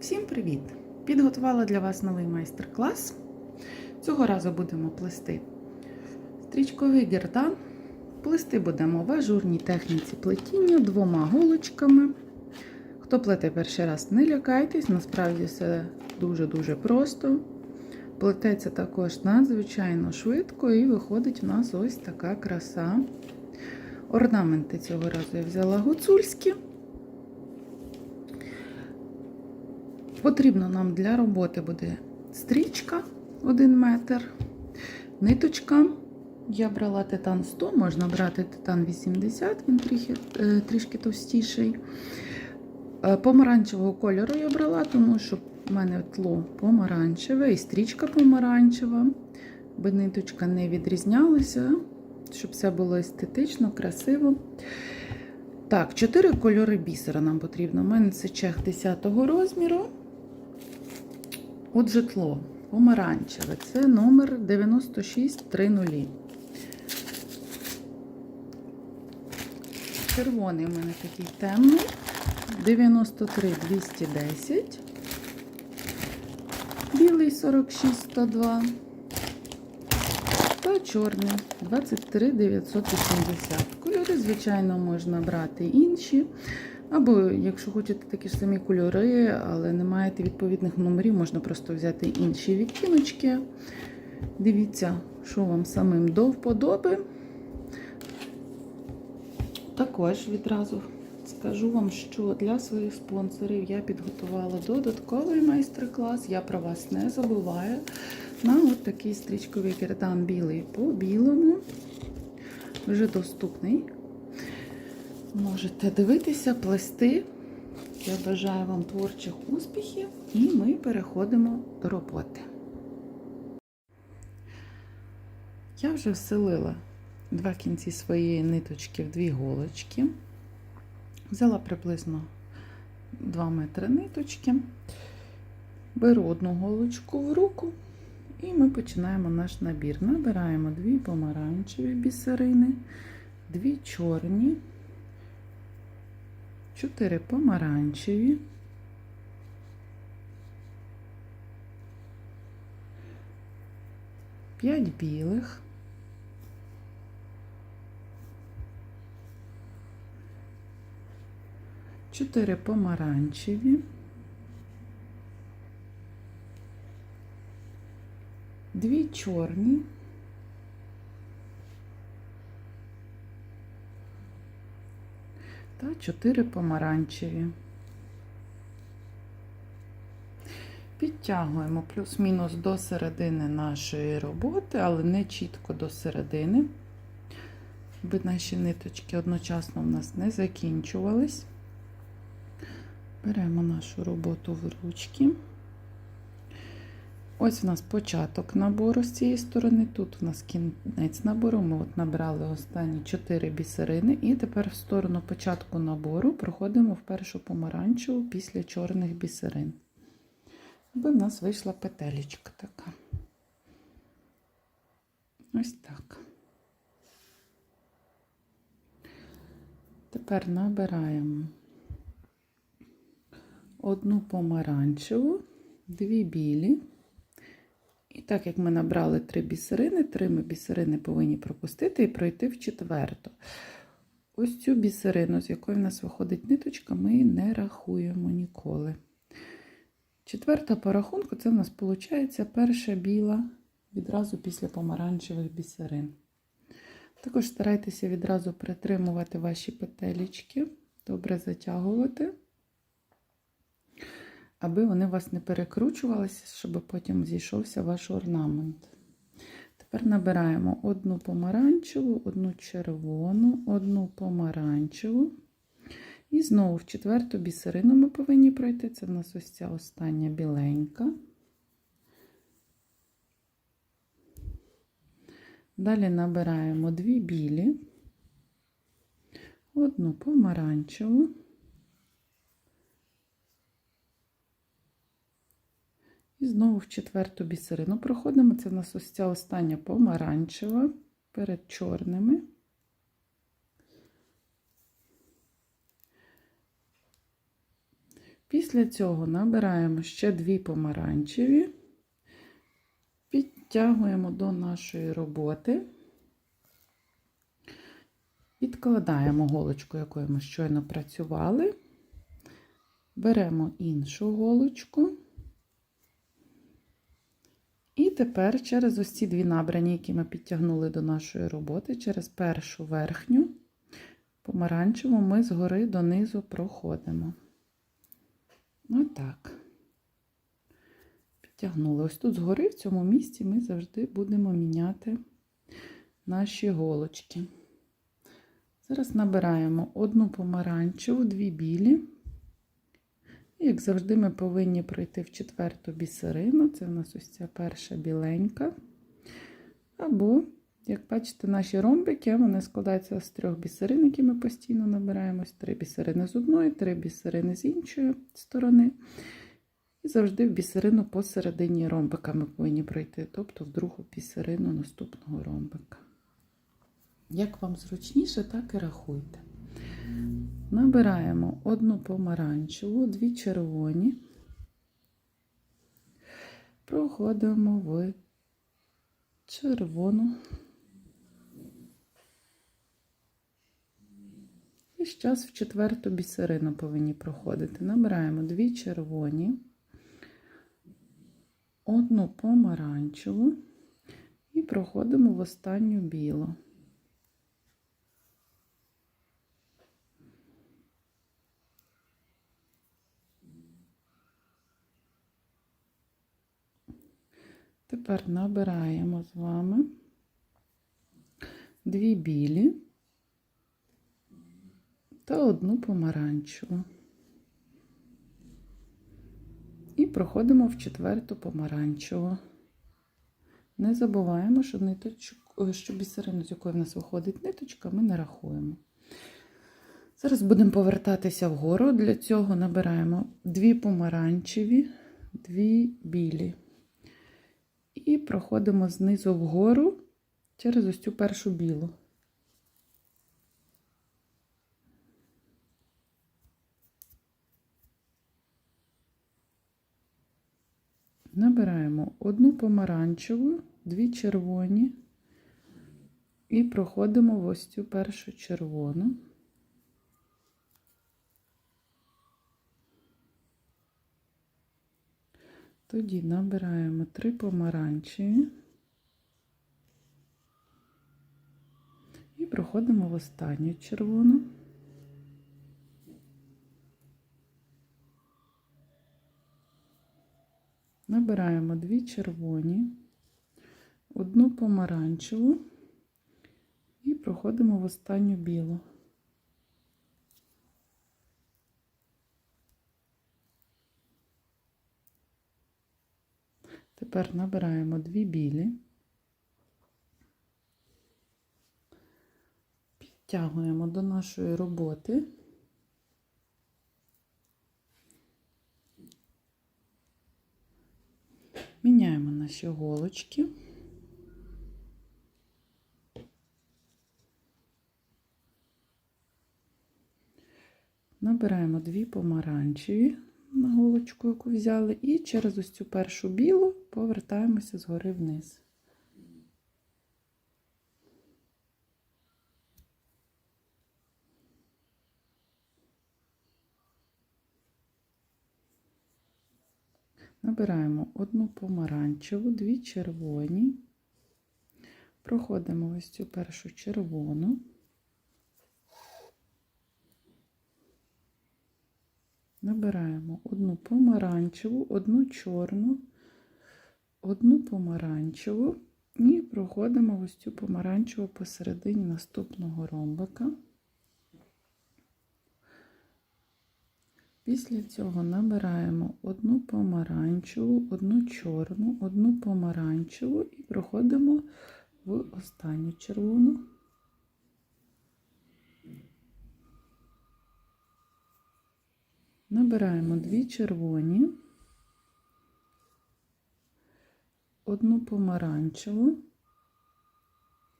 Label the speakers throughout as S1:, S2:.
S1: Всім привіт! Підготувала для вас новий майстер-клас. Цього разу будемо плести стрічковий гердан. Плести будемо в ажурній техніці плетіння двома голочками. Хто плете перший раз, не лякайтесь, насправді все дуже-дуже просто. Плететься також надзвичайно швидко і виходить у нас ось така краса. Орнаменти цього разу я взяла гуцульські. Потрібно нам для роботи буде стрічка 1 метр, ниточка. Я брала титан 100, можна брати титан 80, він трішки, трішки товстіший. Помаранчевого кольору я брала, тому що в мене тло помаранчеве і стрічка помаранчева, аби ниточка не відрізнялася, щоб все було естетично, красиво. Так, 4 кольори бісера нам потрібно. У мене це чех 10 розміру. От житло помаранчеве. Це номер 9630. Червоний у мене такий темний. 93210. Білий 46102. Та чорний 23980. Кольори, звичайно, можна брати інші. Або, якщо хочете такі ж самі кольори, але не маєте відповідних номерів, можна просто взяти інші відтіночки. Дивіться, що вам самим до вподоби. Також відразу скажу вам, що для своїх спонсорів я підготувала додатковий майстер-клас. Я про вас не забуваю. На от такий стрічковий кердан білий по білому. Вже доступний. Можете дивитися, плести. Я бажаю вам творчих успіхів, і ми переходимо до роботи. Я вже вселила два кінці своєї ниточки в дві голочки. Взяла приблизно 2 метри ниточки, беру одну голочку в руку, і ми починаємо наш набір. Набираємо дві помаранчеві бісерини, дві чорні. 4 помаранчеві, п'ять білих, чотири помаранчеві, дві чорні. Та 4 помаранчеві. Підтягуємо плюс-мінус до середини нашої роботи, але не чітко до середини, аби наші ниточки одночасно в нас не закінчувались. Беремо нашу роботу в ручки. Ось у нас початок набору з цієї сторони. Тут у нас кінець набору. Ми от набрали останні 4 бісерини, і тепер в сторону початку набору проходимо в першу помаранчеву після чорних бісерин. Аби в нас вийшла петелечка така. Ось так. Тепер набираємо одну помаранчеву, дві білі. Так як ми набрали три бісерини, три ми бісерини повинні пропустити і пройти в четверту. Ось цю бісерину, з якої в нас виходить ниточка, ми не рахуємо ніколи. Четверта по рахунку це в нас виходить перша біла відразу після помаранчевих бісерин. Також старайтеся відразу притримувати ваші петелечки, добре затягувати аби вони у вас не перекручувалися, щоб потім зійшовся ваш орнамент. Тепер набираємо одну помаранчеву, одну червону, одну помаранчеву. І знову в четверту бісерину ми повинні пройти. Це в нас ось ця остання біленька. Далі набираємо дві білі, одну помаранчеву. І знову в четверту бісерину проходимо. Це в нас ось ця остання помаранчева перед чорними. Після цього набираємо ще дві помаранчеві, підтягуємо до нашої роботи, відкладаємо голочку, якою ми щойно працювали, беремо іншу голочку. І тепер через ось ці дві набрані, які ми підтягнули до нашої роботи, через першу верхню помаранчеву ми згори донизу проходимо. Отак. Підтягнули. Ось тут згори, в цьому місці, ми завжди будемо міняти наші голочки. Зараз набираємо одну помаранчеву, дві білі. І, як завжди, ми повинні пройти в четверту бісерину. Це в нас ось ця перша біленька. Або, як бачите, наші ромбики вони складаються з трьох бісерин, які ми постійно набираємось. Три бісерини з одної, три бісерини з іншої сторони. І завжди в бісерину посередині ромбика ми повинні пройти, тобто в другу бісерину наступного ромбика. Як вам зручніше, так і рахуйте. Набираємо одну помаранчеву, дві червоні, проходимо в червону. І зараз в четверту бісерину повинні проходити. Набираємо дві червоні, одну помаранчеву і проходимо в останню білу. Тепер набираємо з вами дві білі та одну помаранчеву. І проходимо в четверту помаранчеву. Не забуваємо, що ниточку, що бісерину, з якої в нас виходить ниточка, ми не рахуємо. Зараз будемо повертатися вгору. Для цього набираємо дві помаранчеві, дві білі. І проходимо знизу вгору через ось цю першу білу. Набираємо одну помаранчеву, дві червоні і проходимо в ось цю першу червону. Тоді набираємо три помаранчеві і проходимо в останню червону. Набираємо дві червоні, одну помаранчеву і проходимо в останню білу. Тепер набираємо дві білі, підтягуємо до нашої роботи. Міняємо наші голочки. Набираємо дві помаранчеві голочку, яку взяли, і через ось цю першу білу повертаємося згори вниз. Набираємо одну помаранчеву, дві червоні, проходимо ось цю першу червону. Набираємо одну помаранчеву, одну чорну, одну помаранчеву і проходимо ось цю помаранчеву посередині наступного ромбика. Після цього набираємо одну помаранчеву, одну чорну, одну помаранчеву і проходимо в останню червону. Набираємо дві червоні, одну помаранчеву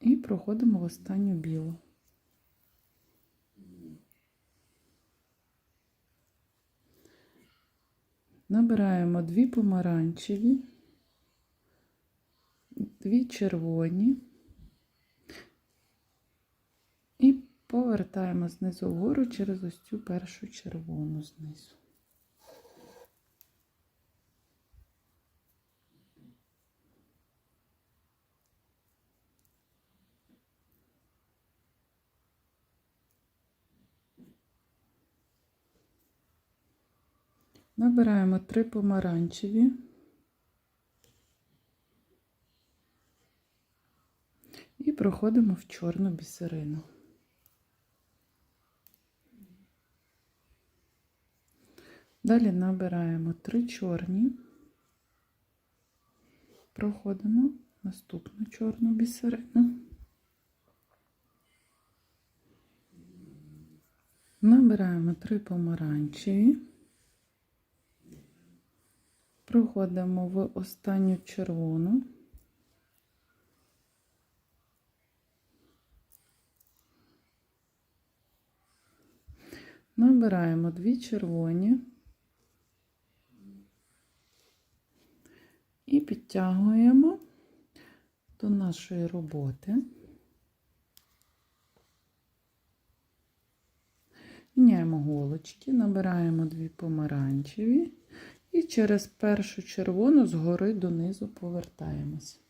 S1: і проходимо в останню білу. Набираємо дві помаранчеві, дві червоні і повертаємо знизу вгору через ось цю першу червону знизу. Набираємо три помаранчеві. І проходимо в чорну бісерину. Далі набираємо три чорні, проходимо наступну чорну бісерину. Набираємо три помаранчеві. Проходимо в останню червону. Набираємо дві червоні і підтягуємо до нашої роботи. Міняємо голочки, набираємо дві помаранчеві. І через першу червону згори донизу повертаємось.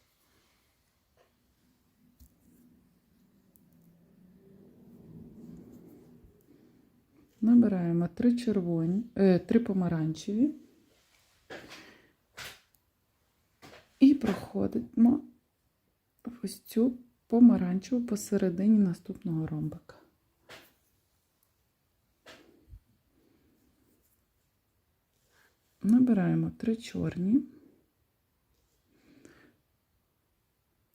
S1: Набираємо три червоні, е, три помаранчеві і в ось цю помаранчеву посередині наступного ромбика. Набираємо три чорні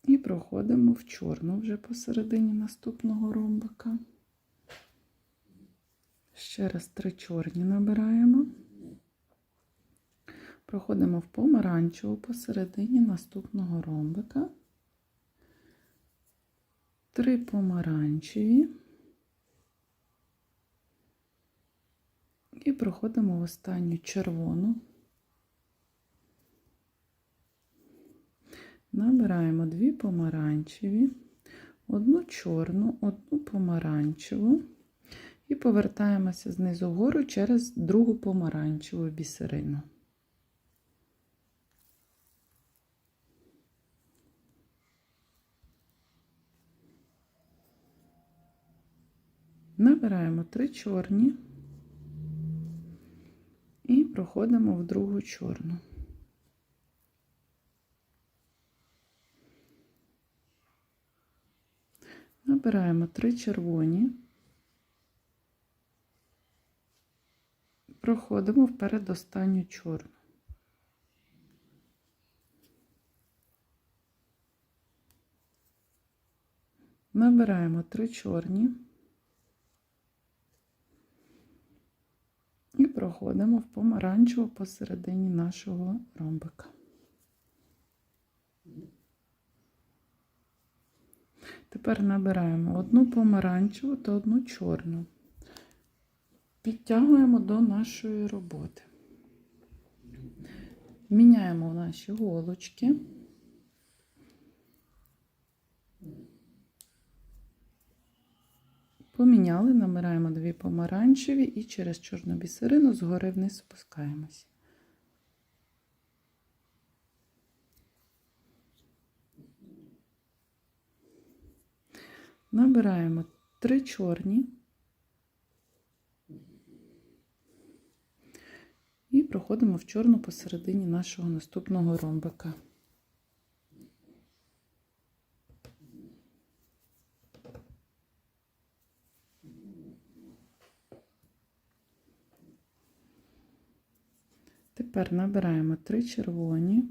S1: і проходимо в чорну вже посередині наступного ромбика. Ще раз три чорні набираємо, проходимо в помаранчеву посередині наступного ромбика, три помаранчеві. І проходимо в останню червону. Набираємо дві помаранчеві, одну чорну, одну помаранчеву і повертаємося знизу вгору через другу помаранчеву бісерину. Набираємо три чорні і проходимо в другу чорну. Набираємо три червоні, проходимо в передостанню чорну. Набираємо три чорні. І проходимо в помаранчеву посередині нашого ромбика. Тепер набираємо одну помаранчеву та одну чорну. Підтягуємо до нашої роботи. Міняємо наші голочки. Поміняли, набираємо дві помаранчеві і через чорну бісерину згори вниз спускаємось. Набираємо три чорні і проходимо в чорну посередині нашого наступного ромбика. Тепер набираємо три червоні,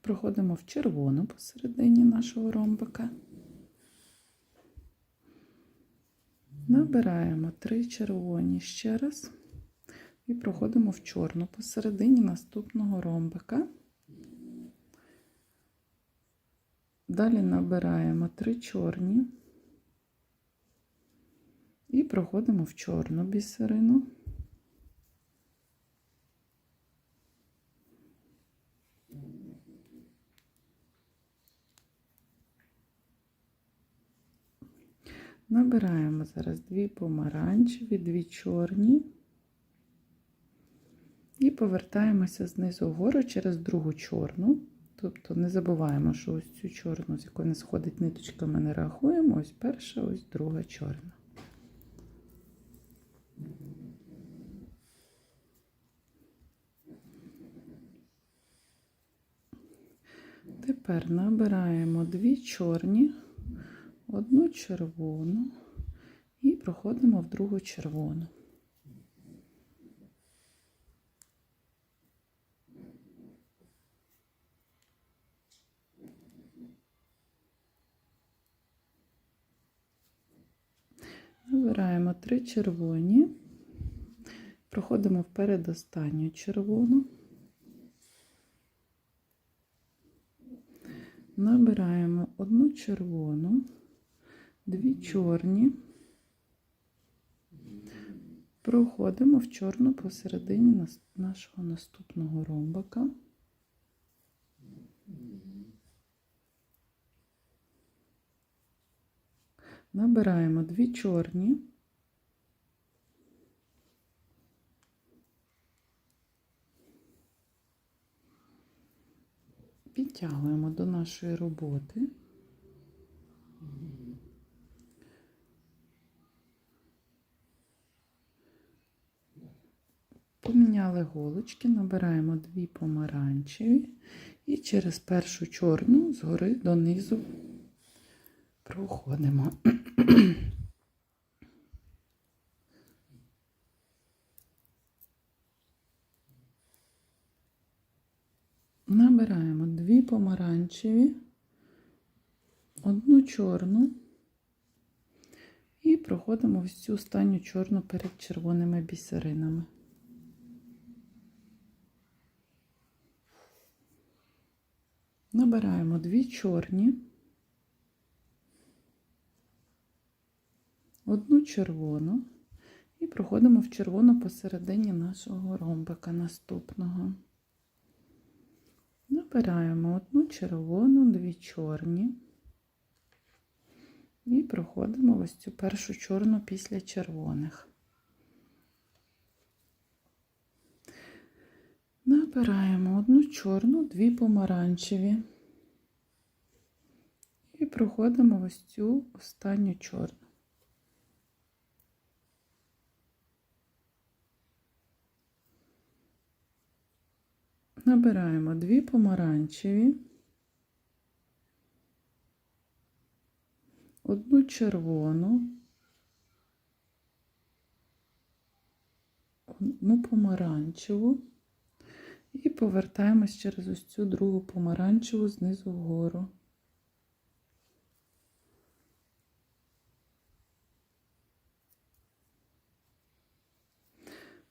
S1: проходимо в червону посередині нашого ромбика. Набираємо три червоні ще раз і проходимо в чорну посередині наступного ромбика. Далі набираємо три чорні і проходимо в чорну бісерину. Набираємо зараз дві помаранчеві, дві чорні. І повертаємося знизу вгору через другу чорну. Тобто не забуваємо, що ось цю чорну, з якої не сходить ниточка, ми не рахуємо. Ось перша, ось друга чорна. Тепер набираємо дві чорні, одну червону і проходимо в другу червону. Набираємо три червоні, проходимо в передостанню червону. Набираємо одну червону, дві чорні, проходимо в чорну посередині нашого наступного ромбика. Набираємо дві чорні, підтягуємо до нашої роботи. Поміняли голочки, набираємо дві помаранчеві і через першу чорну згори донизу проходимо. Набираємо дві помаранчеві, одну чорну і проходимо цю останню чорну перед червоними бісеринами. Набираємо дві чорні, одну червону і проходимо в червону посередині нашого ромбика наступного. Набираємо одну червону, дві чорні і проходимо ось цю першу чорну після червоних. Набираємо одну чорну, дві помаранчеві. І проходимо ось цю останню чорну. Набираємо дві помаранчеві, одну червону, одну помаранчеву і повертаємось через ось цю другу помаранчеву знизу вгору.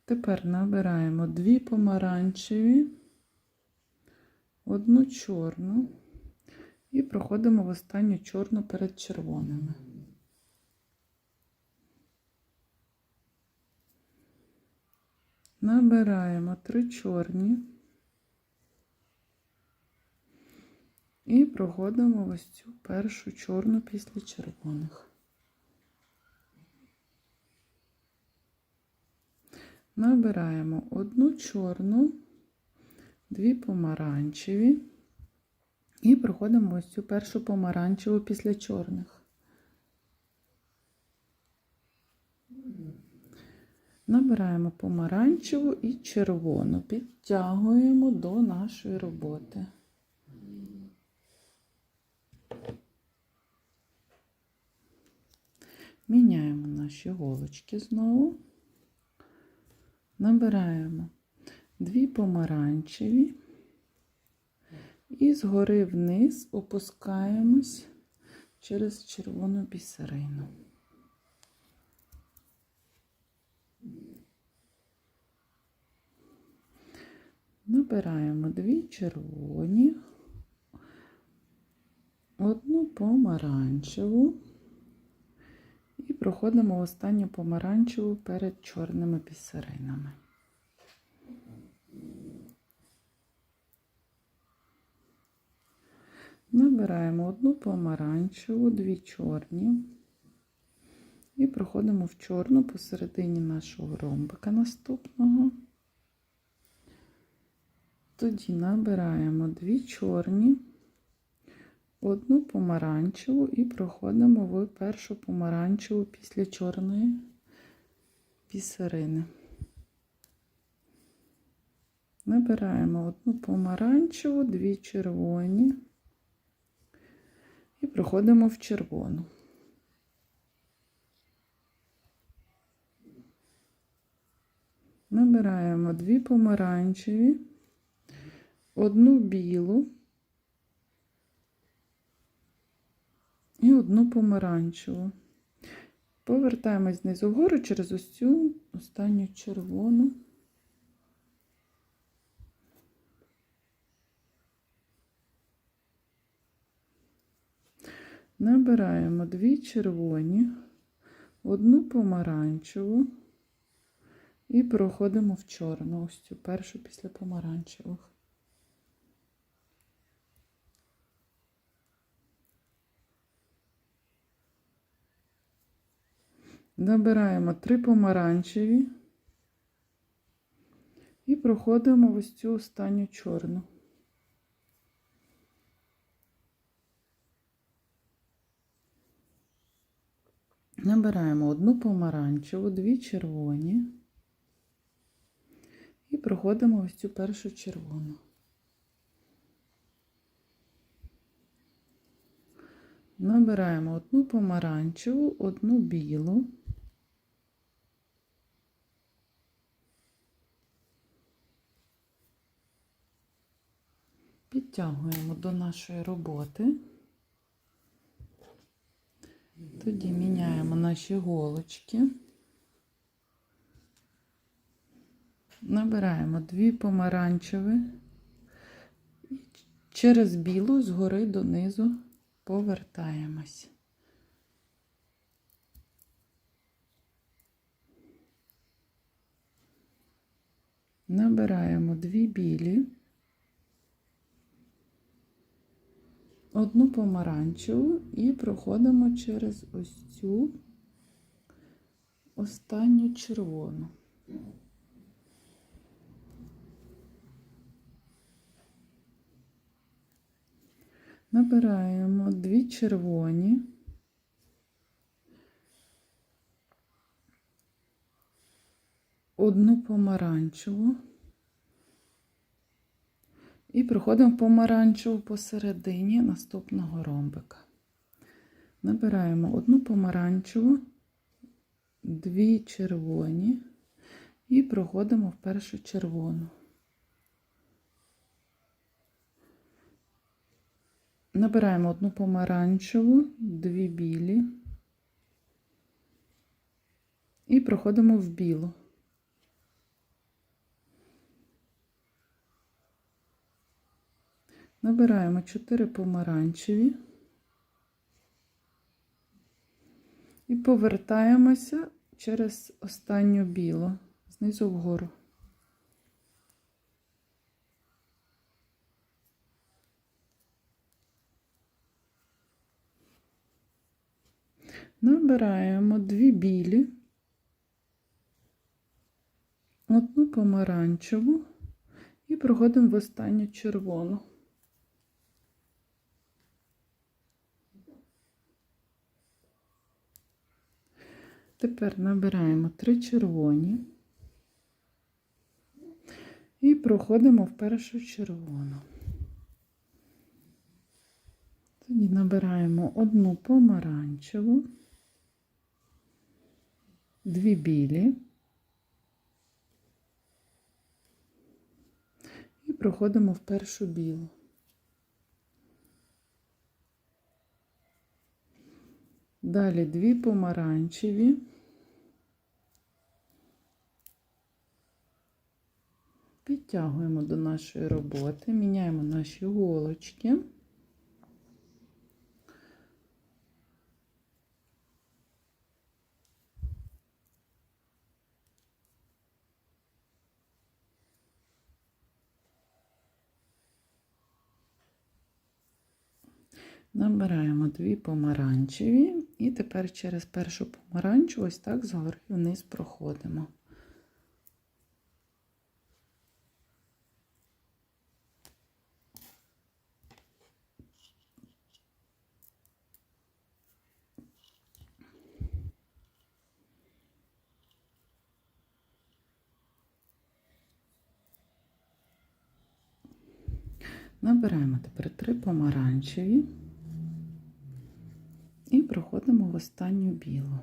S1: Тепер набираємо дві помаранчеві, одну чорну і проходимо в останню чорну перед червоними. Набираємо три чорні і проходимо ось цю першу чорну після червоних. Набираємо одну чорну, дві помаранчеві і проходимо ось цю першу помаранчеву після чорних. Набираємо помаранчеву і червону, підтягуємо до нашої роботи. Міняємо наші голочки знову. Набираємо дві помаранчеві і згори вниз опускаємось через червону бісерину. Набираємо дві червоні, одну помаранчеву і проходимо останню помаранчеву перед чорними бісеринами. Набираємо одну помаранчеву, дві чорні І проходимо в чорну посередині нашого ромбика наступного. Тоді набираємо дві чорні, одну помаранчеву і проходимо в першу помаранчеву після чорної бісерини. Набираємо одну помаранчеву, дві червоні і проходимо в червону. Набираємо дві помаранчеві, одну білу і одну помаранчеву. Повертаємось знизу вгору через ось цю останню червону. Набираємо дві червоні, одну помаранчеву і проходимо в чорну, ось цю першу після помаранчевих. Набираємо три помаранчеві і проходимо ось цю останню чорну. Набираємо одну помаранчеву, дві червоні і проходимо ось цю першу червону. Набираємо одну помаранчеву, одну білу. Підтягуємо до нашої роботи. Тоді міняємо наші голочки. Набираємо дві помаранчеві через білу згори донизу повертаємось. Набираємо дві білі, одну помаранчеву і проходимо через ось цю останню червону. Набираємо дві червоні, одну помаранчеву і проходимо помаранчеву посередині наступного ромбика. Набираємо одну помаранчеву, дві червоні і проходимо в першу червону. Набираємо одну помаранчеву, дві білі і проходимо в білу. Набираємо 4 помаранчеві і повертаємося через останню білу, знизу вгору. Набираємо дві білі, одну помаранчеву і проходимо в останню червону. Тепер набираємо три червоні і проходимо в першу червону. Тоді набираємо одну помаранчеву, дві білі і проходимо в першу білу. Далі дві помаранчеві. Підтягуємо до нашої роботи, міняємо наші голочки. Набираємо дві помаранчеві І тепер через першу помаранчу ось так згори вниз проходимо. Набираємо тепер три помаранчеві і проходимо в останню білу.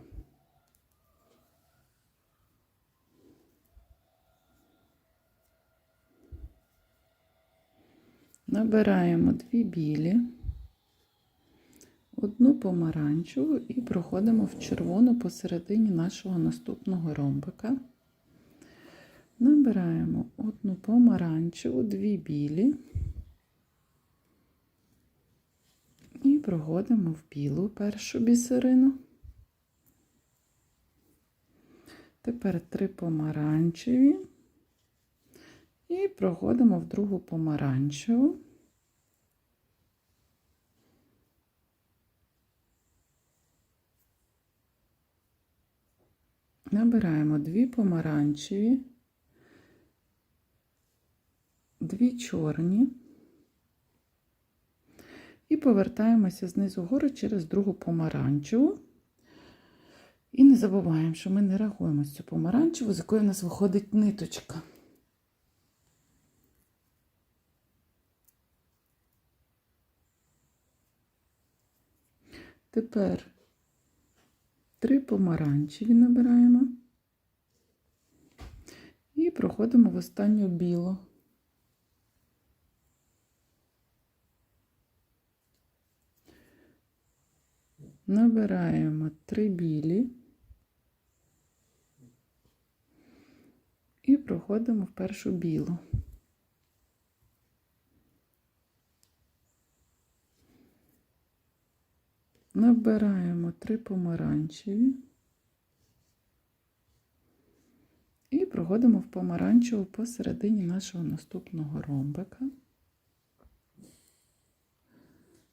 S1: Набираємо дві білі, одну помаранчеву і проходимо в червону посередині нашого наступного ромбика. Набираємо одну помаранчеву, дві білі. І проходимо в білу першу бісерину. Тепер три помаранчеві. І проходимо в другу помаранчеву. Набираємо дві помаранчеві, дві чорні. І повертаємося знизу вгору через другу помаранчеву. І не забуваємо, що ми не рахуємо цю помаранчеву, з якої в нас виходить ниточка. Тепер три помаранчеві набираємо і проходимо в останню білу. Набираємо три білі і проходимо в першу білу. Набираємо три помаранчеві і проходимо в помаранчеву посередині нашого наступного ромбика.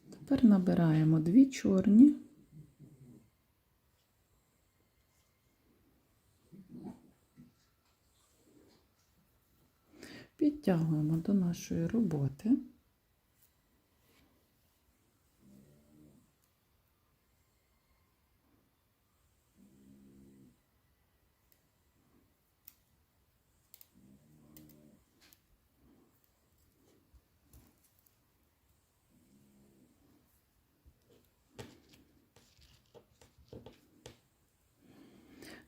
S1: Тепер набираємо дві чорні. Підтягуємо до нашої роботи.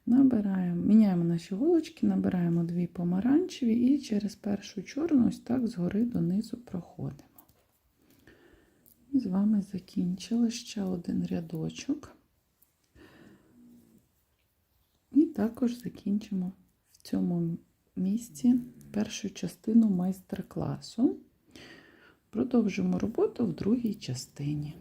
S1: Набираємо, міняємо наші голочки, набираємо дві помаранчеві і через першу чорну ось так згори донизу проходимо. І з вами закінчили ще один рядочок. І також закінчимо в цьому місці першу частину майстер-класу. Продовжимо роботу в другій частині.